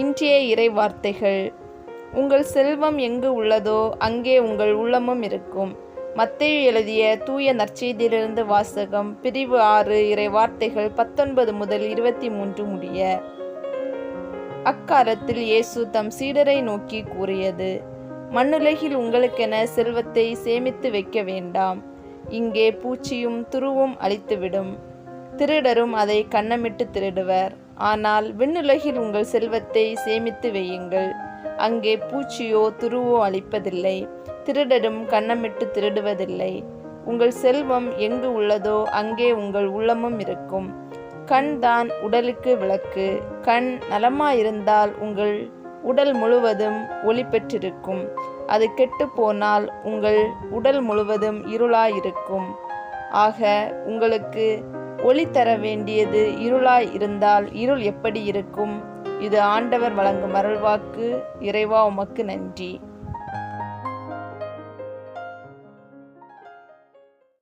இன்றைய இறை வார்த்தைகள் உங்கள் செல்வம் எங்கு உள்ளதோ அங்கே உங்கள் உள்ளமும் இருக்கும். மத்தேயு எழுதிய தூய நற்செய்தியிலிருந்து வாசகம் பிரிவு ஆறு இறை வார்த்தைகள் பத்தொன்பது முதல் இருபத்தி மூன்று முடிய. அக்காலத்தில் இயேசு தம் சீடரை நோக்கி கூறியது மண்ணுலகில் உங்களுக்கென செல்வத்தை சேமித்து வைக்க வேண்டாம். இங்கே பூச்சியும் துருவும் அழித்துவிடும். திருடரும் அதை கண்ணமிட்டு திருடுவர். ஆனால் விண்ணுலகில் உங்கள் செல்வத்தை சேமித்து வையுங்கள். அங்கே பூச்சியோ துருவோ அழிப்பதில்லை. திருடரும் கண்ணமிட்டு திருடுவதில்லை. உங்கள் செல்வம் எங்கு உள்ளதோ அங்கே உங்கள் உள்ளமும் இருக்கும். கண் தான் உடலுக்கு விளக்கு. கண் நலமாயிருந்தால் உங்கள் உடல் முழுவதும் ஒளி பெற்றிருக்கும். அது கெட்டு போனால் உங்கள் உடல் முழுவதும் இருளாயிருக்கும். ஆக உங்களுக்கு ஒளி தர வேண்டியது இருளாய் இருந்தால் இருள் எப்படி இருக்கும்? இது ஆண்டவர் வழங்கும் அருள்வாக்கு. இறைவா உமக்கு நன்றி.